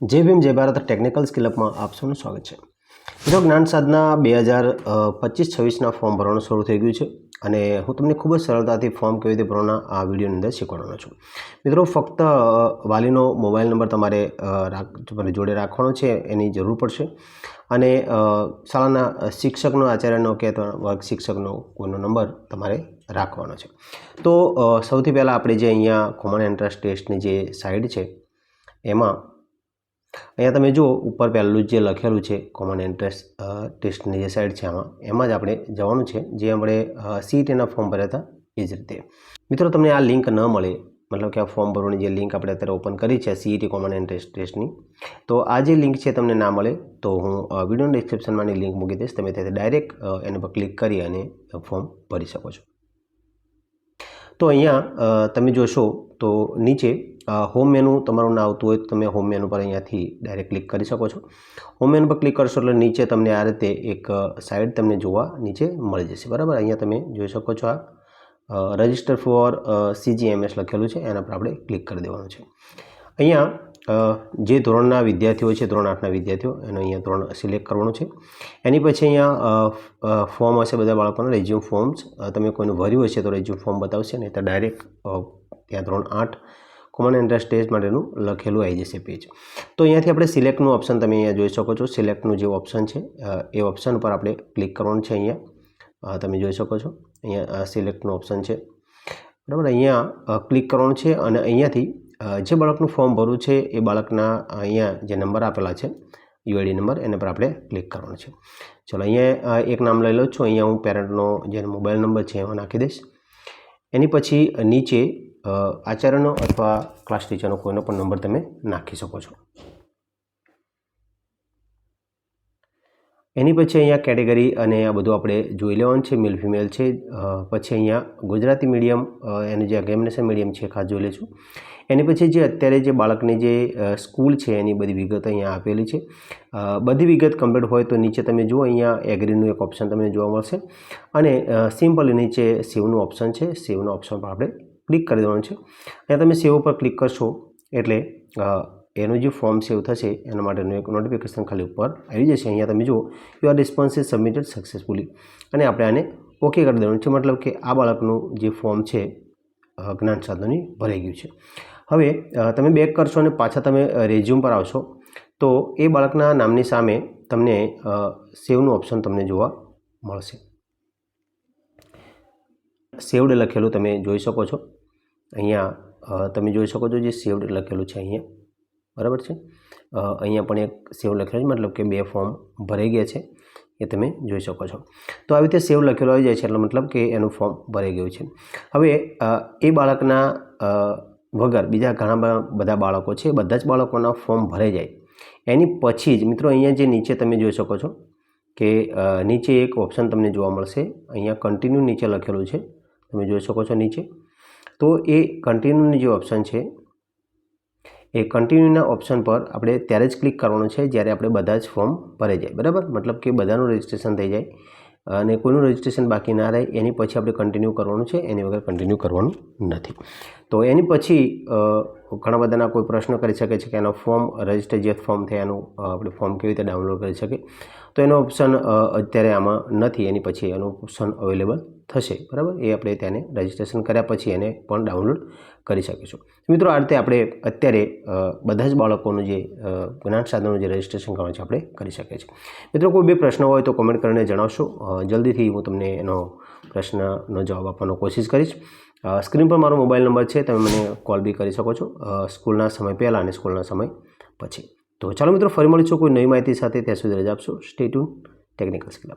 જય ભીમ, જય ભારત ટેકનિકલ સ્કિલઅપમાં આપ સૌનું સ્વાગત છે. મિત્રો, જ્ઞાન સાધના બે હજાર પચીસ, છવ્વીસના ફોર્મ ભરવાનું શરૂ થઈ ગયું છે અને હું તમને ખૂબ જ સરળતાથી ફોર્મ કેવી રીતે ભરવાના આ વિડીયોની અંદર શીખવાડવાનો છું. મિત્રો, ફક્ત વાલીનો મોબાઈલ નંબર તમારે રાખ જોડે રાખવાનો છે, એની જરૂર પડશે. અને શાળાના શિક્ષકનો, આચાર્યનો કે વર્ગ શિક્ષકનો કોઈનો નંબર તમારે રાખવાનો છે. તો સૌથી પહેલાં આપણે જે અહીંયા કોમન એન્ટ્રન્સ ટેસ્ટની જે સાઇડ છે, એમાં અહીંયા તમે જુઓ, ઉપર પહેલું જે લખેલું છે કોમન એન્ટ્રન્સ ટેસ્ટની જે સાઇડ છે આમાં, એમાં જ આપણે જવાનું છે, જે આપણે સીટીના ફોર્મ ભર્યા હતા, એ જ રીતે. મિત્રો, તમને આ લિંક ન મળે, મતલબ કે આ ફોર્મ ભરવાની જે લિંક આપણે અત્યારે ઓપન કરી છે સીઈટી કોમન એન્ટ્રન્સ ટેસ્ટની તો આ જે લિંક છે તમને ના મળે, તો હું વીડિયો ડિસ્ક્રિપ્શનમાંની લિંક મૂકી દઈશ, તમે ત્યાંથી ડાયરેક્ટ એના પર ક્લિક કરી અને ફોર્મ ભરી શકો છો. તો અહીંયા તમે જોશો, તો નીચે હોમ મેનુ તમારું ના આવતું હોય તો તમે હોમ મેનુ પર અહીંયાથી ડાયરેક્ટ ક્લિક કરી શકો છો. હોમ મેનુ પર ક્લિક કરશો એટલે નીચે તમને આ રીતે એક સાઇડ તમને જોવા નીચે મળી જશે. બરાબર? અહીંયા તમે જોઈ શકો છો આ રજિસ્ટર ફોર સીજીએમએસ લખેલું છે. એના પર આપણે ક્લિક કરી દેવાનું છે. અહીંયા જે ધોરણના વિદ્યાર્થીઓ છે, ધોરણ આઠના વિદ્યાર્થીઓ, એનો અહીંયા ધોરણ સિલેક્ટ કરવાનું છે. એની પછી અહીંયા ફોર્મ હશે બધા બાળકોના રેઝ્યુમ ફોર્મ્સ તમે કોઈનું ભર્યું હશે તો રેઝ્યુમ ફોર્મ બતાવશે, નહીં તો ડાયરેક્ટ ત્યાં ધોરણ આઠ કોમન એન્ટ્રન્સ ટેસ્ટ માટેનું લખેલું આવી જશે પેજ તો અહીંયાથી આપણે સિલેક્ટનું ઓપ્શન તમે અહીંયા જોઈ શકો છો. સિલેક્ટનું જે ઓપ્શન છે એ ઓપ્શન પર આપણે ક્લિક કરવાનું છે અહીંયા. તમે જોઈ શકો છો. અહીંયા સિલેક્ટનું ઓપ્શન છે. બરાબર? અહીંયા ક્લિક કરવાનું છે અને અહીંયાથી જે બાળકનું ફોર્મ ભરવું છે, એ બાળકના અહીંયા જે નંબર આપેલા છે યુઆઈડી નંબર એના પર આપણે ક્લિક કરવાનું છે. ચલો, અહીંયા એક નામ લઈ લઉં છું. અહીંયા હું પેરેન્ટનો જે મોબાઈલ નંબર છે, એમાં નાખી દઈશ. એની પછી નીચે આચાર્યનો અથવા ક્લાસ ટીચરનો કોઈનો પણ નંબર તમે નાખી શકો છો. એની પછી અહીંયા કેટેગરી અને આ બધું આપણે જોઈ લેવાનું છે મેલ ફિમેલ છે. પછી અહીંયા ગુજરાતી મીડિયમ એનું જે એક્ઝામિનેશન મીડિયમ છે, ખાસ જોઈ લઈશું એની પછી જે અત્યારે જે બાળકની જે સ્કૂલ છે, એની બધી વિગત અહીંયા આપેલી છે. બધી વિગત કમ્પ્લીટ હોય તો નીચે તમે જુઓ, અહીંયા એગ્રીનું એક ઓપ્શન તમને જોવા મળશે. અને સિમ્પલ નીચે સેવનું ઓપ્શન છે. સેવનું ઓપ્શન પર આપણે ક્લિક કરી દેવાનું છે. અહીંયા તમે સેવ ઉપર ક્લિક કરશો એટલે એનું જે ફોર્મ સેવ થશે એના માટેનું એક નોટિફિકેશન ખાલી ઉપર આવી જશે. અહીંયા તમે જુઓ your response is submitted successfully અને આપણે આને ઓકે કરી દેવાનું છે. મતલબ કે આ બાળકનું જે ફોર્મ છે જ્ઞાન સાધનની ભરાઈ ગયું છે. હવે તમે બેક કરશો અને પાછા તમે રેઝ્યુમ પર આવશો, તો એ બાળકના નામની સામે તમને સેવનું ઓપ્શન તમને જોવા મળશે. સેવડ લખેલું તમે જોઈ શકો છો. અહીંયા તમે જોઈ શકો છો જે સેવડ લખેલું છે અહીંયા. બરાબર છે? અહીંયા પણ એક સેવ લખેલું છે, મતલબ કે બે ફોર્મ ભરાઈ ગયા છે, એ તમે જોઈ શકો છો. તો આવી રીતે સેવ લખેલું આવી જાય છે, એટલે મતલબ કે એનું ફોર્મ ભરાઈ ગયું છે. હવે એ બાળકના વગર બીજા ઘણા બધા બાળકો છે બધા જ બાળકોના ફોર્મ ભરાઈ જાય. એની પછી જ, મિત્રો અહીંયા જે નીચે તમે જોઈ શકો છો કે નીચે એક ઓપ્શન તમને જોવા મળશે. અહીંયા કન્ટિન્યુ નીચે લખેલું છે. તમે જોઈ શકો છો નીચે. તો એ કન્ટિન્યુની જે ઓપ્શન છે, એ કન્ટિન્યુના ઓપ્શન પર આપણે ત્યારે જ ક્લિક કરવાનું છે જ્યારે આપણે બધા જ ફોર્મ ભરાઈ જાય. બરાબર? મતલબ કે બધાનું રજિસ્ટ્રેશન થઈ જાય અને કોઈનું રજિસ્ટ્રેશન બાકી ના રહે, એની પછી આપણે કન્ટિન્યુ કરવાનું છે, એની વગર કન્ટિન્યુ કરવાનું નથી. તો એની પછી ઘણા બધાના કોઈ પ્રશ્ન કરી શકે છે કે એનો ફોર્મ રજિસ્ટર જે ફોર્મ થાય એનું આપણે ફોર્મ કેવી રીતે ડાઉનલોડ કરી શકીએ. તો એનો ઓપ્શન અત્યારે આમાં નથી, એની પછી એનો ઓપ્શન અવેલેબલ થશે, બરાબર? એ આપણે તેને રજિસ્ટ્રેશન કર્યા પછી એને પણ ડાઉનલોડ કરી શકીશું. મિત્રો, આ રીતે આપણે અત્યારે બધા જ બાળકોનું જે જ્ઞાન સાધનનું જે રજિસ્ટ્રેશન કરવાનું છે, આપણે કરી શકીએ છીએ. મિત્રો, કોઈ બે પ્રશ્ન હોય તો કોમેન્ટ કરીને જણાવશો. જલ્દીથી હું તમને એનો પ્રશ્નનો જવાબ આપવાનો કોશિશ કરીશ. સ્ક્રીન પર મારો મોબાઈલ નંબર છે, તમે મને કોલ બી કરી શકો છો. સ્કૂલના સમય પહેલાં અને સ્કૂલના સમય પછી. તો ચાલો મિત્રો, ફરી મળીશું કોઈ નવી માહિતી સાથે. ત્યાં સુધી રજા આપશો. Stay tune technical skill